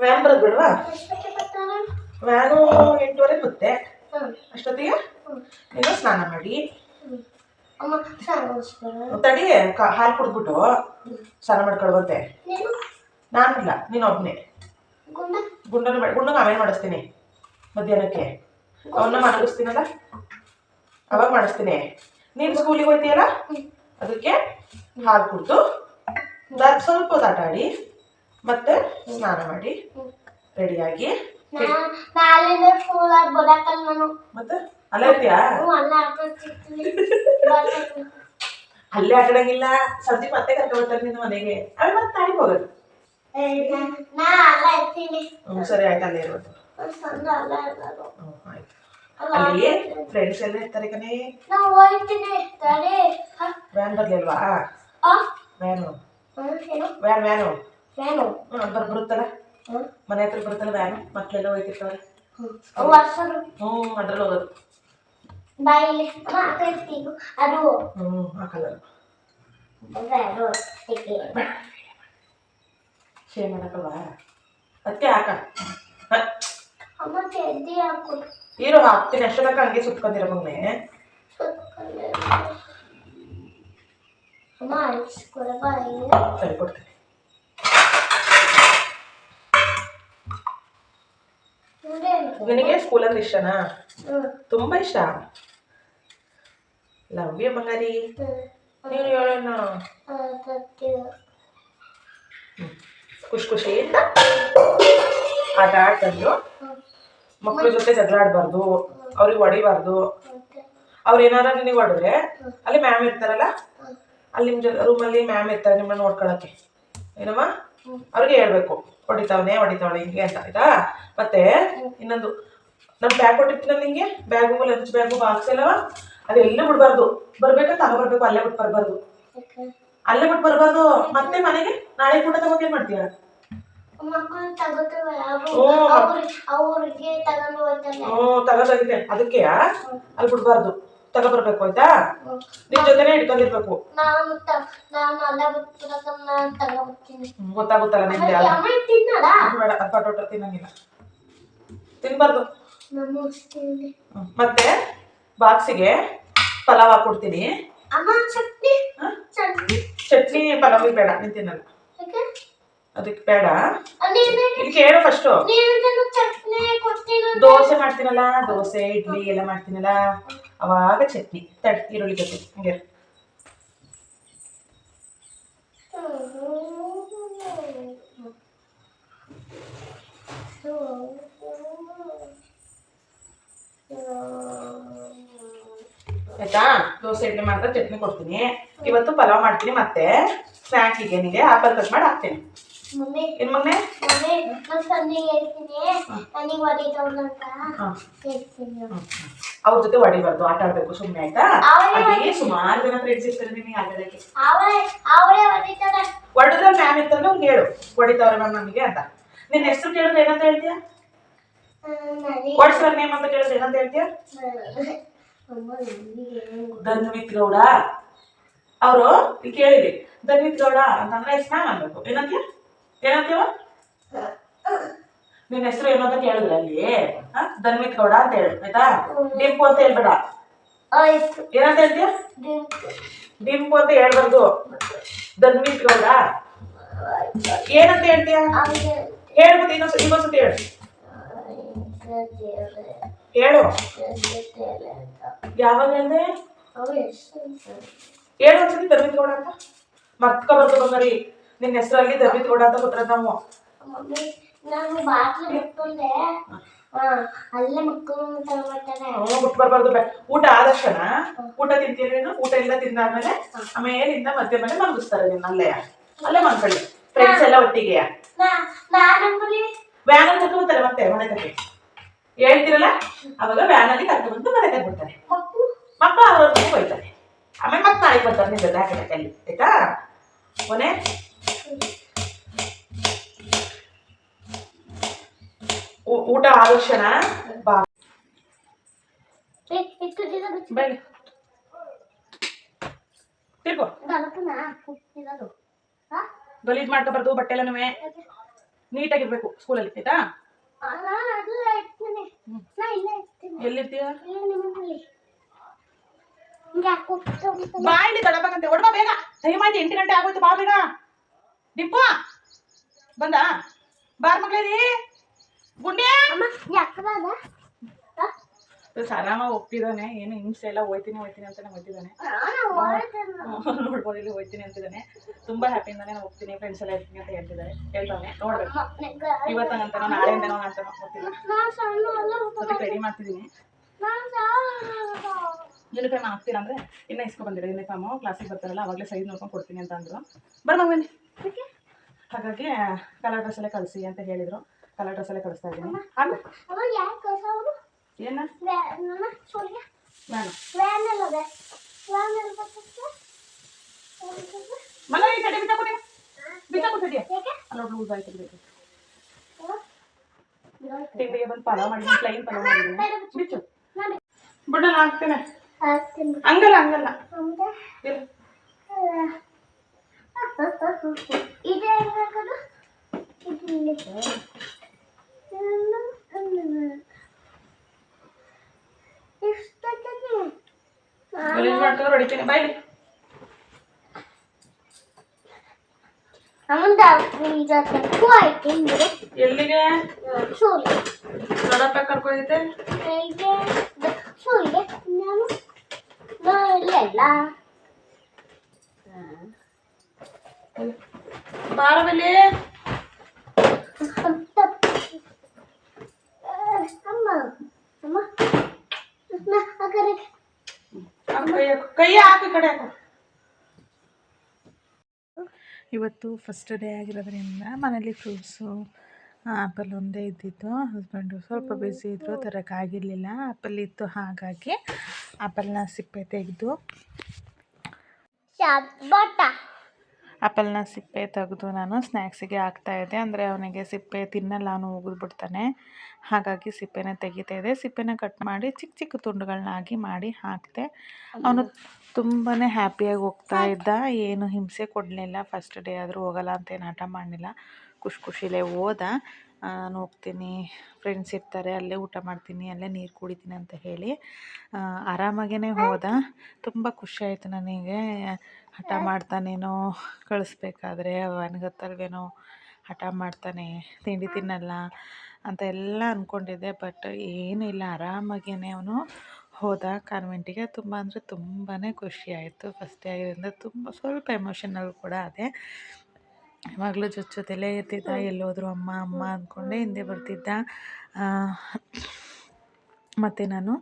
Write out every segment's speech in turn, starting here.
Van ಬರೋದು ಬಿಡ್ವಾ? Van ಎಂಟೂವರೆ ಬರುತ್ತೆ. ಅಷ್ಟೊತ್ತಿಗೆ? ನೀನು ಸ್ನಾನ ಮಾಡಿ. ತಡಿ ಕ- ಹಾಲು ಕುಡ್ದ್ಬಿಟ್ಟು ಸ್ನಾನ ಮಾಡ್ಕೊಳ್ಬಂತೆ ನಾನು? ಇಲ್ಲ ನೀನು ಒಬ್ಬನೇ ಗುಂಡ? ಗುಂಡನ ಮಾಡಿ ಗುಂಡನ ಆಮೇಲೆ ಮಾಡಿಸ್ತೀನಿ? ಮಧ್ಯಾಹ್ನಕ್ಕೆ. ಅವನ್ನ ಮಾಡಿಸ್ತೀನಲ್ಲ? ಅವಾಗ ಮಾಡಿಸ್ತೀನಿ. ನೀನು ಸ್ಕೂಲಿಗೆ ಹೋಗ್ತೀಯಲ್ಲ ಅದಕ್ಕೆ ಹಾಲು ಕುಡ್ದು ಸ್ವಲ್ಪ ಹೊತ್ತು ಆಟ ಆಡಿ ಮತ್ತೆ ಸ್ನಾನ ಮಾಡಿ ರೆಡಿಯಾಗಿ ಬರಕಲ್ಲ ನಾನು. ಮತ್ತೆ ಅಲ್ಲೇ ಇರ್ತೀಯಾ? ಅಲ್ಲ ಆಟಾಡಂಗಿಲ್ಲ. ಸಂಜೆ ಮತ್ತೆ ಕರ್ಕೊಳ್ತಾರೆ ನಿನ್ನ ಮನೆಗೆ. ಅಲ್ಲಿ ಮತ್ತೆ ನಾಳೆಗೆ ಹೋಗೋದು. ಹ್ಞೂ ಸರಿ ಆಯ್ತು ಅಲ್ಲೇ ಇರೋದು ಅಲ್ಲ ಫ್ರೆಂಡ್ಸ್ ಎಲ್ಲ ಇರ್ತಾರೆ ಕಣೇ. ವ್ಯಾನ್ ಬರ್ಲಿಲ್ವಾ ವ್ಯಾನ್ ವ್ಯಾನು ವ್ಯಾನ್ ವ್ಯಾನು ಬರ್ ಬರುತ್ತಲ್ಲ? ಮನೆ ಹತ್ರ ಬರುತ್ತಲ್ಲ ವ್ಯಾನು ಮಕ್ಕಳೆಲ್ಲ ಹೋಯ್ತಿರ್ತಾರೆ ಹ್ಮ್. ವರ್ಷರು ಹ್ಞೂ ಅದ್ರಲ್ಲಿ ಹೋಗೋದು. ಬಾಯಿಲಿ ಹಾಕಿರ್ತೀವಿ ಅದು. ಹ್ಞೂ ಹಾಕಲ್ಲ. ಬೇಡ ತಿಕ್ಕಿ ಶೇ ಮಾಡಕ್ಕಲ್ವಾ? ಅದಕ್ಕೆ ಹಾಕ. ಅಮ್ಮ ಚೆಡ್ಡಿ ಹಾಕು. ಇರು ಹಾಕ್ತೀನಿ ಅಷ್ಟು ತನಕ ಹಂಗೆ ಸುತ್ಕೊಂಡಿರೋ ಮಗನೆ ಸುತ್ಕೊಂಡೆ. ಅಮ್ಮ ಅಳಿಸ್ಕೊಡ ಬಾಯಿ ಸರಿ ಕೊಡ್ತೀನಿ. ನಿನಗೆ ಸ್ಕೂಲ್ ಅಂದ್ರೆ ಇಷ್ಟನಾ? ತುಂಬ ಇಷ್ಟ? ಲವ್ ಯು ಬಂಗಾರಿ. ನೀನು ಹೇಳೋಣ ಖುಷಿ ಖುಷಿಯಿಂದ ಆಟ ಆಡ್ತಂದ್ರು ಮಕ್ಕಳ ಜೊತೆ ಜಗಳ ಆಡ್ಬಾರ್ದು, ಅವ್ರಿಗೆ ಹೊಡಿಬಾರ್ದು. ಅವ್ರು ಏನಾರ ನಿನಗೆ ಹೊಡೆದ್ರೆ ಅಲ್ಲಿ ಮ್ಯಾಮ್ ಇರ್ತಾರಲ್ಲ? ಅಲ್ಲಿ ನಿಮ್ಮ ರೂಮಲ್ಲಿ ಮ್ಯಾಮ್ ಇರ್ತಾರೆ ನಿಮ್ಮನ್ನ ನೋಡ್ಕೊಳಕ್ಕೆ. ಏನಮ್ಮ? ಅವ್ರಿಗೆ ಹೇಳ್ಬೇಕು. ಹೊಡಿತಾವನೆ ಹೊಡಿತಾವಳೆ ಹಿಂಗೆ ಅಂತ ಆಯ್ತಾ? ಮತ್ತೆ ಇನ್ನೊಂದು ನಮ್ಮ ಬ್ಯಾಗ್ ಕೊಟ್ಟಿರ್ತೀನಿ ನಿಂಗೆ? ಬ್ಯಾಗು ಲಂಚ್ ಬ್ಯಾಗು ಬಾಕ್ಸ್ ಎಲ್ಲವ ಅಲ್ಲಿ ಎಲ್ಲೂ? ಬಿಡ್ಬಾರ್ದು. ಬರ್ಬೇಕಂತ ತಗೋ ಬರ್ಬೇಕು ಅಲ್ಲೇ ಬಿಟ್ಟು ಬರ್ಬಾರ್ದು. ಅಲ್ಲೇ ಬಿಟ್ಟು ಬರ್ಬಾರ್ದು. ಮತ್ತೆ ಮನೆಗೆ? ನಾಳೆ ಕೂಡ ತಗೋಕೆ ಏನ್ ಮಾಡ್ತೀಯ ಹ್ಞೂ. ತಗೋದಾಗಿದೆ ಅದಕ್ಕೆ ಅಲ್ಲಿ ಬಿಡ್ಬಾರ್ದು. ತಗೊಬರ್ಬೇಕು ಆಯ್ತಾ? ನಿನ್ ಜೊತೆನೆ ಇಟ್ಕೊಂಡಿರ್ಬೇಕು. ನಾನು ಅಲ್ಲ ಗೊತ್ತಾಗುತ್ತಲ್ಲ ನಿಮ್ಗೆ ಬೇಡ ಅದು ಪಟೋಟ ತಿನ್ನಂಗಿಲ್ಲ. ತಿನ್ಬಾರ್ದು. ಮತ್ತೆ ಬಾಕ್ಸಿಗೆ ಪಲಾವ್ ಹಾಕೊಡ್ತೀನಿ ಚಟ್ನಿ? ಚಟ್ನಿ? ಚಟ್ನಿ ಪಲಾವಿಗೆ ಬೇಡ ನೀನ್ ತಿನ್ನಲ್ಲ. ಅದಕ್ಕೆ ಬೇಡ. ಕೇಳು ಫಸ್ಟ್ ದೋಸೆ ಮಾಡ್ತೀನಲ್ಲ ದೋಸೆ ಇಡ್ಲಿ ಎಲ್ಲ ಮಾಡ್ತೀನಲ್ಲ. ಅವಾಗ ಚಟ್ನಿ ತಡ್ ಈರುಳ್ಳಿ ಜೊತೆ ಹಂಗೆ ಇರು. ಆಯ್ತಾ? ದೋಸೆ ಇಡ್ಲಿ ಮಾಡಿದ್ರೆ ಚಟ್ನಿ ಕೊಡ್ತೀನಿ. ಇವತ್ತು ಪಲಾವ್ ಮಾಡ್ತೀನಿ ಮತ್ತೆ ಸ್ನ್ಯಾಕಿಗೆ ನಿಮಗೆ ಆಪಲ್ ಕಟ್ ಮಾಡಿ ಹಾಕ್ತೀನಿ. ಏನ್ ಅವ್ರ ಜೊತೆ ಹೊಡಿಬಾರ್ದು ಆಟ ಆಡ್ಬೇಕು ಸುಮ್ಮನೆ ಆಯ್ತಾ? ಸುಮಾರು ಜನ ಫ್ರೆಂಡ್ಸ್ ಇರ್ತಾರೆ ನಿಮಗೆ ಆಟಾಡಕ್ಕೆ. ಹೊಡೆದ್ರೆ ಮ್ಯಾಮ್ ಇರ್ತಾರ ನಮ್ಗೆ ಹೇಳು. ಹೊಡಿತಾವ್ರೆ ಮ್ಯಾಮ್ ನನಗೆ ಅಂತ. ನಿನ್ನ ಹೆಸರು ಕೇಳಿದ್ರೆ ಏನಂತ ಹೇಳ್ತೀಯ? ವಾಟ್ಸಪ್ ನೇಮ್ ಅಂತ ಕೇಳಿದ್ರೆ ಏನಂತ ಹೇಳ್ತೀಯ? ಧನ್ವಿತ್ ಗೌಡ ಅವರು ಕೇಳಿದ್ವಿ ಧನ್ವಿತ್ ಗೌಡ ಅಂತಂದ್ರೆ ಎಷ್ಟು ಮ್ಯಾಮ್ ಅನ್ಬೇಕು. ಏನಂತೀಯ? ಏನಂತೀವ ನಿನ್ನ ಹೆಸರು ಏನು ಅಂತ ಕೇಳಿದ್ರೆ ಅಲ್ಲಿ? ಧನ್ವಿತ್ ಗೌಡ ಅಂತ ಹೇಳಿ ಆಯ್ತಾ? ಡಿಂಪು ಅಂತ ಹೇಳ್ಬೇಡ. ಏನಂತ ಹೇಳ್ತೀಯ? ಡಿಂಪು. ಅಂತ ಹೇಳ್ಬಾರ್ದು. ಧನ್ವಿತ್ ಗೌಡ ಏನಂತ ಹೇಳ್ತೀಯ? ಹೇಳ್ಬೋದು ಇನ್ನೊಂದ್ಸತಿ ಇನ್ನೊಂದ್ಸತಿ ಹೇಳು. ಹೇಳು. ಯಾವಾಗ ಅಂದ್ರೆ ಹೇಳು ಒಂದ್ಸತಿ ದರ್ಬಿತ್ ಗೌಡ ಅಂತ. ಮರ್ತ್ಕೊಬಾರ್ದು ಬಂಗಾರಿ. ನಿನ್ನ ಹೆಸರಲ್ಲಿ ದರ್ಬಿತ್ ಗೌಡ ಅಂತ ಕೊಟ್ರೆ ನಾವು ನಾನು ಬಾಟ್ಲು ಬಿಟ್ಕೊಂಡೆ ಅಲ್ಲೇ ಬಿಟ್ಟು ಬರಬಾರ್ದು ಊಟ ಆದಕ್ಷಣ ಊಟ ತಿಂತೀರೇನು ಊಟ ಇಲ್ಲ ತಿಂದಾದ್ಮೇಲೆ ಆಮೇಲಿಂದ ಮಧ್ಯ ಮೇಲೆ ಮಲಗಿಸ್ತಾರೆ ನಿನ್ನ ಅಲ್ಲೇ. ಅಲ್ಲೇ ಮಲ್ಕೊಳ್ಳಿ. ಫ್ರೆಂಡ್ಸ್ ಎಲ್ಲ ಒಟ್ಟಿಗೆ. ವ್ಯಾನ್ ಕರ್ಕೊಂಡ್ಬರ್ತಾರೆ ಮತ್ತೆ ಮನೆ ತಕ್ಕೆ ಹೇಳ್ತಿರಲ್ಲ? ಅವಾಗ ವ್ಯಾನ್ ಅಲ್ಲಿ ಕರ್ಕೊಂಡ್ಬಂದು ಮನೆ ತಗ್ಬಿಡ್ತಾರೆ ಮಕ್ಕಳು ಮಕ್ಕಳು ಅವ್ರ ಮನೆಗೆ ಹೋಯ್ತಾರೆ ಆಮೇಲೆ ಮತ್ತೆ ನಾಳೆಗೆ ಬರ್ತಾರೆ ನಿನ್ನ ಜೊತೆ ಹಾಕಿಡಕ್ಕೆ ಅಲ್ಲಿ ಆಯ್ತಾ ಕೊನೆ ಊ- ಊಟ ಆದ ಕ್ಷಣ ಬಾ ಇಷ್ಟು ದಿನ ಬಿಟ್ಟು ಬೇಗ ತಿರ್ಗೋ ಅದಕ್ಕನ ಕೂತಿರೋದು ಹಾ ಗಲೀಜ್ ಮಾಡ್ಕೊಬಾರ್ದು ಬಟ್ಟೆ ಎಲ್ಲನೂ ನೀಟಾಗಿರ್ಬೇಕು ಸ್ಕೂಲಲ್ಲಿ ಆಯ್ತಾ ನಾನು ಅಲ್ಲ ಇರ್ತೀನಿ ನಾ ಇಲ್ಲೇ ಇರ್ತೀನಿ ಎಲ್ಲಿರ್ತೀಯ ಇಲ್ಲ ನಿಮ್ಮಲ್ಲಿ ಹಿಂಗೆ ಯಾಕೋ ಹೋಗ್ತಾನೆ ಬಾ ಇಲ್ಲಿ ತಡಬೇಕಂತೆ ಹೊಡ್ಬಾ ಬೇಗ ಟೈಮ್ ಆಯ್ತು ಎಂಟು ಗಂಟೆ ಆಗೋಯ್ತು ಬಾ ಬೇಗ ಡಿಂಪು ಬಂದ ಬಾರ್ ಮಗಳೇರಿ ಗುಂಡ್ಯಾ ಅಮ್ಮ ಯಾಕದ ಪ್ಲಸ್ ಆರಾಮಾಗಿ ಹೋಗ್ತಿದ್ದಾನೆ. ಏನು ಹಿಂಸೆ ಎಲ್ಲ ಹೋಯ್ತೀನಿ ಹೋಯ್ತೀನಿ ಅಂತಾನೆ ಓಡ್ತೇನೆ ನೋಡ್ಬೋದು ಇಲ್ಲಿ ಹೋಗ್ತೀನಿ ಅಂತಿದ್ದಾನೆ. ತುಂಬಾ ಹ್ಯಾಪಿಯಿಂದಾನೆ ನಾನು ಹೋಗ್ತೀನಿ ಫ್ರೆಂಡ್ಸ್ ಎಲ್ಲ ಇರ್ತೀನಿ ಅಂತ ಹೇಳ್ತಿದ್ದಾರೆ. ಹೇಳ್ತಾನೆ ನೋಡ್ಬೇಕು. ಇವತ್ತಂತಾನೋ ನಾಳೆಯಿಂದನೋ ನಾಳೆ ಗೊತ್ತಿಲ್ಲ ರೆಡಿ ಮಾಡ್ತಿದ್ದೀನಿ. ಯೂನಿಫಾರ್ಮ್ ಹಾಕ್ತೀನಿ ಅಂದ್ರೆ ಇನ್ನ ಇಸ್ಕೊ ಬಂದಿರ. ಯೂನಿಫಾರ್ಮು ಕ್ಲಾಸಿಗೆ ಬರ್ತಾರಲ್ಲ ಅವಾಗಲೇ ಸೈಜ್ ನೋಡ್ಕೊಂಡು ಕೊಡ್ತೀನಿ ಅಂತ ಅಂದ್ರು. ಬರ್ಮ ಬನ್ನಿ. ಹಾಗಾಗಿ ಕಲರ್ ಡ್ರೆಸ್ಸಲ್ಲೇ ಕಳಿಸಿ ಅಂತ ಹೇಳಿದ್ರು. ಕಲರ್ ಡ್ರೆಸ್ಸಲ್ಲೇ ಕಳಿಸ್ತಾ ಇದ್ದೀನಿ. ಅಲ್ಲ ಅಮ್ಮ ಯಾಕೆ ಕಳ್ಸೋರು ಏನ ನನ್ನ ಸೂರ್ಯ ನಾನು ವ್ಯಾನ್ ಎಲ್ಲ ಇದೆ ವ್ಯಾನ್ ಎಲ್ಲ ಬರ್ತದೆ ಮಲ್ಲ ಈ ಕಡೆ ಬಿಟ್ಟ ಕೊಡಿ ಬಿಟ್ಟ ಕೊಡ್ತಿದ್ಯಾ ಯಾಕೆ ಅಲ್ಲ ಲೂಸ್ ಆಯ್ತು ಬೇಕು ನಾನು ತಿಂಡಿಗೆ ಬಂದು ಪಲಾವ್ ಮಾಡಿದ್ದೀನಿ ಪ್ಲೈನ್ ಪಲಾವ್ ಮಾಡಿದ್ದೀನಿ ಬಿಚ್ಚು ಬಿಡಲ್ಲ ಹಾಕ್ತೇನೆ ಹಾಕ್ತೀನಿ ಹಂಗಲ್ಲ ಹಂಗಲ್ಲ ಹೌದಾ ಇಲ್ಲ ಇದೆ ಹೆಂಗಾಕೋದು ಇಲ್ಲಿ ಇಷ್ಟಕ್ಕೆ ಗಲೀಜ್ ಮಾಡ್ಕೊಂಡು ಹೊಡಿತೀನಿ. ಬಾಯ್ಲಿ ಎಲ್ಲಿಗೆ? ದೊಡ್ಡಪ್ಪ ಕರ್ಕೊಯ್ತೆ ಹೇಗೆ ಸೂರ್ಯ ನಾನು ಇಲ್ಲೆಲ್ಲ ಬಾರದಲ್ಲಿ ಅಮ್ಮ ಅಮ್ಮ ನಾ ಆ ಕಡೆ ಕೈ ಹಾಕು ಕಡೆ ಹಾಕು. ಇವತ್ತು ಫಸ್ಟ್ ಡೇ ಆಗಿರೋದ್ರಿಂದ ಮನೇಲಿ ಫ್ರೂಟ್ಸು ಆ್ಯಪಲ್ ಒಂದೇ ಇದ್ದಿತ್ತು. ಹಸ್ಬೆಂಡು ಸ್ವಲ್ಪ ಬ್ಯುಸಿ ಇದ್ದರು ತರೋಕ್ಕಾಗಿರಲಿಲ್ಲ ಆ್ಯಪಲ್ ಇತ್ತು ಹಾಗಾಗಿ ಆ್ಯಪಲ್ನ ಸಿಪ್ಪೆ ತೆಗೆದು ಆ್ಯಪಲ್ನ ಸಿಪ್ಪೆ ತೆಗೆದು ನಾನು ಸ್ನ್ಯಾಕ್ಸಿಗೆ ಹಾಕ್ತಾಯಿದ್ದೆ ಅಂದರೆ ಅವನಿಗೆ ಸಿಪ್ಪೆ ತಿನ್ನಲ್ಲ ಅವನು ಬಿಡ್ತಾನೆ. ಹಾಗಾಗಿ ಸಿಪ್ಪೆನ ತೆಗಿತಾ ಇದೆ ಸಿಪ್ಪೆನ ಕಟ್ ಮಾಡಿ ಚಿಕ್ಕ ಚಿಕ್ಕ ತುಂಡುಗಳನ್ನಾಗಿ ಮಾಡಿ ಹಾಕಿದೆ. ಅವನು ತುಂಬಾ ಹ್ಯಾಪಿಯಾಗಿ ಹೋಗ್ತಾ ಇದ್ದ. ಏನು ಹಿಂಸೆ ಕೊಡಲಿಲ್ಲ. ಫಸ್ಟ್ ಡೇ ಆದರೂ ಹೋಗಲ್ಲ ಅಂತ ಏನು ಹಠ ಮಾಡಲಿಲ್ಲ. ಖುಷಿ ಖುಷಿಲೇ ಹೋದ. ನಾನು ಹೋಗ್ತೀನಿ. ಫ್ರೆಂಡ್ಸ್ ಇರ್ತಾರೆ. ಅಲ್ಲೇ ಊಟ ಮಾಡ್ತೀನಿ. ಅಲ್ಲೇ ನೀರು ಕುಡಿತೀನಿ ಅಂತ ಹೇಳಿ ಆರಾಮಾಗೇ ಹೋದ. ತುಂಬ ಖುಷಿ ಆಯಿತು ನನಗೆ. ಹಠ ಮಾಡ್ತಾನೇನೋ ಕಳಿಸ್ಬೇಕಾದ್ರೆ ಅವನಿಗತ್ತಲ್ವೇನೋ ಹಠ ಮಾಡ್ತಾನೆ, ತಿಂಡಿ ತಿನ್ನಲ್ಲ ಅಂತ ಎಲ್ಲ ಅಂದ್ಕೊಂಡಿದ್ದೆ ಬಟ್ ಏನಿಲ್ಲ ಆರಾಮಾಗೇ ಅವನು. ಹೋದ ಕಾನ್ವೆಂಟಿಗೆ ತುಂಬ ಅಂದರೆ ತುಂಬಾ ಖುಷಿ ಆಯಿತು. ಫಸ್ಟ್ ಡೇ ಆಗಿರೋದ್ರಿಂದ ತುಂಬ, ಸ್ವಲ್ಪ ಎಮೋಷನಲ್ ಕೂಡ ಅದೇ ಯಾವಾಗಲೂ ಜೊತೆ ಜೊತೆಲೇ ಇರ್ತಿದ್ದ, ಎಲ್ಲೋದ್ರು ಅಮ್ಮ ಅಮ್ಮ ಅಂದ್ಕೊಂಡೆ ಹಿಂದೆ ಬರ್ತಿದ್ದ. ಮತ್ತು ನಾನು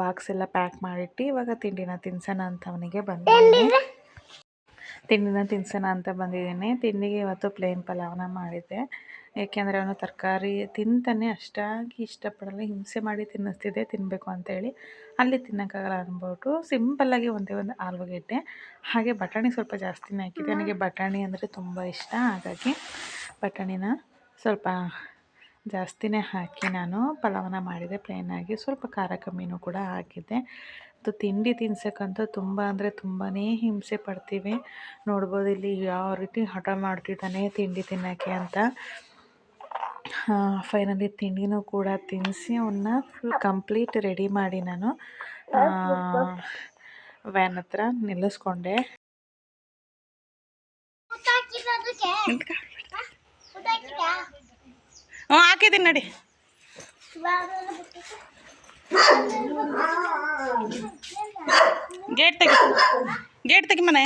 ಬಾಕ್ಸ್ ಎಲ್ಲ ಪ್ಯಾಕ್ ಮಾಡಿಟ್ಟು ಇವಾಗ ತಿಂಡಿನ ತಿನ್ಸೋಣ ಅಂತ ಅವನಿಗೆ ಬಂದಿದ್ದೀನಿ. ತಿಂಡಿನ ತಿನ್ಸೋಣ ಅಂತ ಬಂದಿದ್ದೀನಿ. ತಿಂಡಿಗೆ ಇವತ್ತು ಪ್ಲೇನ್ ಪಲಾವ್ನ ಮಾಡಿದ್ದೆ. ಏಕೆಂದರೆ ಅವನು ತರಕಾರಿ ತಿಂತಾನೆ ಅಷ್ಟಾಗಿ ಇಷ್ಟಪಡಲ್ಲ. ಹಿಂಸೆ ಮಾಡಿ ತಿನ್ನಿಸ್ತಿದ್ದೆ ತಿನ್ನಬೇಕು ಅಂತೇಳಿ. ಅಲ್ಲಿ ತಿನ್ನೋಕ್ಕಾಗಲ್ಲ ಅಂದ್ಬಿಟ್ಟು ಸಿಂಪಲ್ಲಾಗಿ ಒಂದೇ ಒಂದು ಆಲೂಗೆಡ್ಡೆ ಹಾಗೆ ಬಟಾಣಿ ಸ್ವಲ್ಪ ಜಾಸ್ತಿನೇ ಹಾಕಿದ್ದೆ. ನನಗೆ ಬಟಾಣಿ ಅಂದರೆ ತುಂಬ ಇಷ್ಟ ಹಾಗಾಗಿ ಬಟಾಣಿನ ಸ್ವಲ್ಪ ಜಾಸ್ತಿನೇ ಹಾಕಿ ನಾನು ಪಲಾವನ್ನ ಮಾಡಿದೆ. ಪ್ಲೇನಾಗಿ ಸ್ವಲ್ಪ ಖಾರ ಕಮ್ಮಿನೂ ಕೂಡ ಹಾಕಿದ್ದೆ. ಅದು ತಿಂಡಿ ತಿನ್ಸಕ್ಕಂತೂ ತುಂಬ ಅಂದರೆ ತುಂಬಾ ಹಿಂಸೆ ಪಡ್ತೀವಿ. ನೋಡ್ಬೋದು ಇಲ್ಲಿ ಯಾವ ರೀತಿ ಹಠ ಮಾಡ್ತಿದ್ದಾನೆ ತಿಂಡಿ ತಿನ್ನೋಕ್ಕೆ ಅಂತ. ಫೈನಲಿ ತಿಂಡಿನೂ ಕೂಡ ತಿನ್ನಿಸಿ ಅವನ್ನ ಫುಲ್ ಕಂಪ್ಲೀಟ್ ರೆಡಿ ಮಾಡಿ ನಾನು. ವ್ಯಾನ್ ಹತ್ರ ನಿಲ್ಲಿಸ್ಕೊಂಡೆ. ಹಾಕಿದ್ದೀನಿ ನಡಿ. ಗೇಟ್ ತೆಗಿ ಗೇಟ್ ತೆಗಿ ಮನೆ.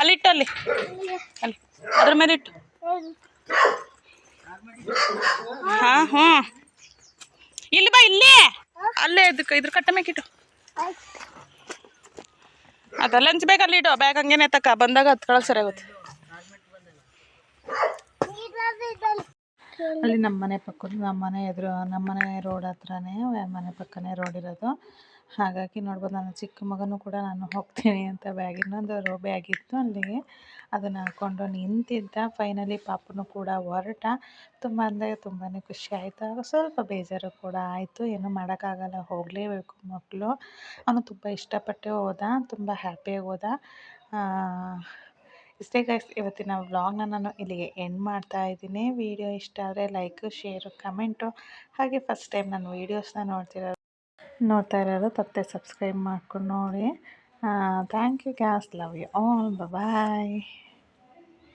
ಅಲ್ಲಿಟ್ಟು ಅಲ್ಲಿ. ಅಲ್ಲಿ, ಅದ್ರ ಮೇಲೆ ಇಟ್ಟು. ಹಾಂ, ಹ್ಞೂ. ಇಲ್ಲಿ ಬಾ, ಇಲ್ಲಿ. ಅಲ್ಲೇ ಇದಕ್ಕೆ, ಇದ್ರ ಕಟ್ಟ ಮೇಕಿಟ್ಟು ಅದ ಲಂಚ್ ಬ್ಯಾಗ್ ಅಲ್ಲಿ ಇಡು ಬ್ಯಾಗ್ ಹಂಗೇನೆ ತಕ್ಕ ಬಂದಾಗ ಹತ್ಕೊಳಕ್ ಸರಿ ಅಲ್ಲಿ ನಮ್ಮ ಮನೆ ಪಕ್ಕದ ನಮ್ಮ ಮನೆ ಎದುರು ನಮ್ಮ ಮನೆ ರೋಡ್ ಹತ್ರನೇ, ಮನೆ ಪಕ್ಕನೇ ರೋಡ್ ಇರೋದು. ಹಾಗಾಗಿ ನೋಡ್ಬೋದು ನನ್ನ ಚಿಕ್ಕ ಮಗನೂ ಕೂಡ ನಾನು ಹೋಗ್ತೀನಿ ಅಂತ ಬ್ಯಾಗ್ ಇನ್ನೊಂದು ರೋ ಬ್ಯಾಗ್ ಇತ್ತು ಅಲ್ಲಿಗೆ ಅದನ್ನು ಹಾಕ್ಕೊಂಡು ನಿಂತಿದ್ದ. ಫೈನಲಿ ಪಾಪನು ಕೂಡ ಹೊರಟ. ತುಂಬ ಅಂದರೆ ತುಂಬಾ ಖುಷಿ ಆಯಿತು. ಆಗ ಸ್ವಲ್ಪ ಬೇಜಾರು ಕೂಡ ಆಯಿತು. ಏನೂ ಮಾಡೋಕ್ಕಾಗಲ್ಲ. ಹೋಗಲೇಬೇಕು ಮಕ್ಕಳು ಅವನು ತುಂಬ ಇಷ್ಟಪಟ್ಟೆ ಹೋದ. ತುಂಬ ಹ್ಯಾಪಿಯಾಗಿ ಹೋದ. ಇಷ್ಟೇ ಗೈಸ್ ಇವತ್ತಿನ ವ್ಲಾಗ್ನ ನಾನು ಇಲ್ಲಿಗೆ ಎಂಡ್ ಮಾಡ್ತಾ ಇದ್ದೀನಿ. ವಿಡಿಯೋ ಇಷ್ಟ ಆದರೆ ಲೈಕು ಶೇರು ಕಮೆಂಟು ಹಾಗೆ ಫಸ್ಟ್ ಟೈಮ್ ನನ್ನ ವೀಡಿಯೋಸ್ನ ನೋಡ್ತಿರೋ ನೋಡ್ತಾ ಇರೋದು ತಪ್ಪದೆ ಸಬ್ಸ್ಕ್ರೈಬ್ ಮಾಡ್ಕೊಂಡು ನೋಡಿ. Thank you guys love you all bye